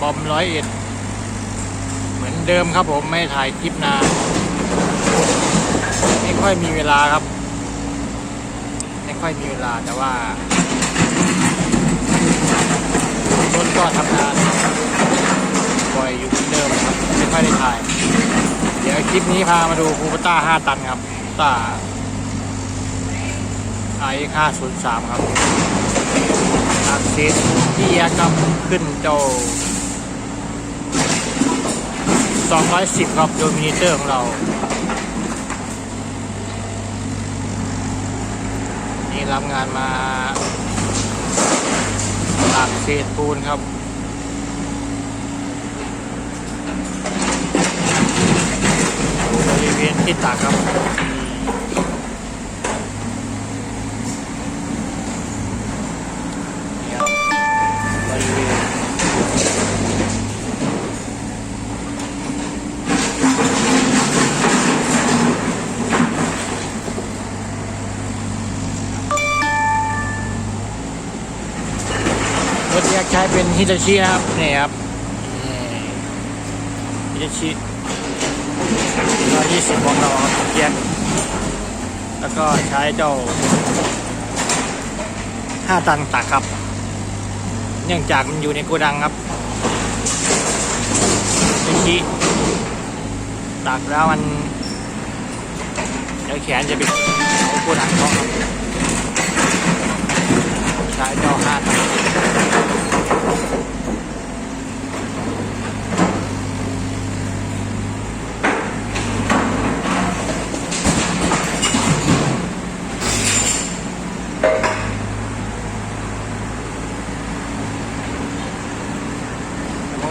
บอมร้อยเอ็ด เหมือนเดิมครับผมไม่ถ่ายคลิปนานไม่ค่อยมีเวลาครับ ไม่ค่อยมีเวลาแต่ว่ารถก็ทำงานบ่อยอยู่เหมือนเดิมครับ ไม่ค่อยได้ถ่าย เดี๋ยวคลิปนี้พามาดูคูปต้า5ตันครับต้าไอค่า0 3ครับอักเซสที่ยกครับขึ้นเจ้า 210 ครับ โดมินิเตอร์ของเรา นี่รับงานมาตักเศษปูนครับบริเวณที่ตากครับ รถที่ใช้เป็นฮิตาชิครับนี่ครับฮิตาชิร้อยยี่สิบของเราครับเกียร์แล้วก็ใช้เจ้าห้าตันตักครับ เนื่องจากมันอยู่ในโกดังครับไม่ชี้ตักแล้วมันเดี๋ยวแขนจะไปของโกดังเขาครับใช้เจ้าห้าตัน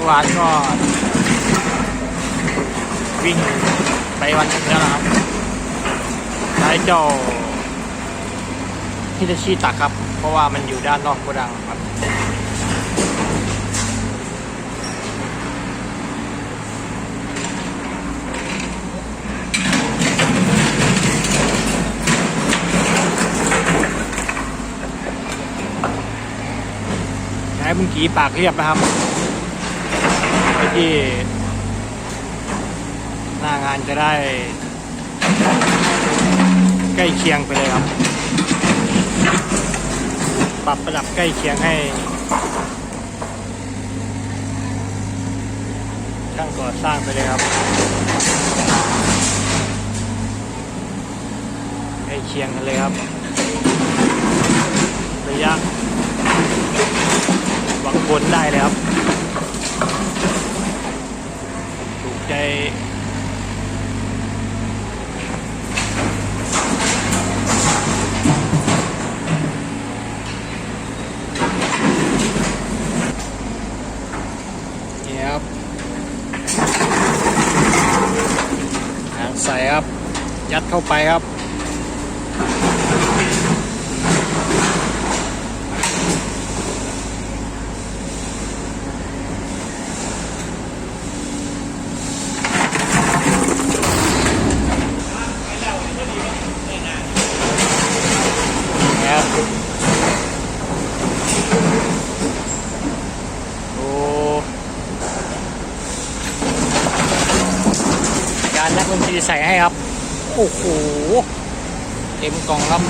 วานก็ วิ่งไปวันหนึงแล้วครับใช้เจ้าฮิตาชิตักครับ เพราะว่ามันอยู่ด้านนอกโกดังครับใช้บุญกีปากเรียบนะครับ ที่ หน้างานจะได้ ใกล้เคียงไปเลยครับ ปรับระดับใกล้เคียงให้ช่างก่อสร้างไปเลยครับใกล้เคียงกันเลยครับ ระยะหวังผลได้เลยครับ ใจนี่ครับหางใส่ครับ ยัดเข้าไปครับ นี่ครับ โอ้ กานักดนตรีใส่ให้ครับ โอ้โหเต็มกล่องครับ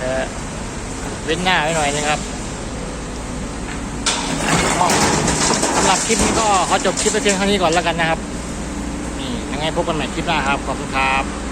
เออเว้นหน้าไว้หน่อยนะครับสำหรับคลิปนี้ก็ขอจบคลิปไปเพียงเท่านี้ก่อนแล้วกันนะครับ นี่ยังไงพบกันใหม่คลิปหน้าครับ ขอบคุณครับ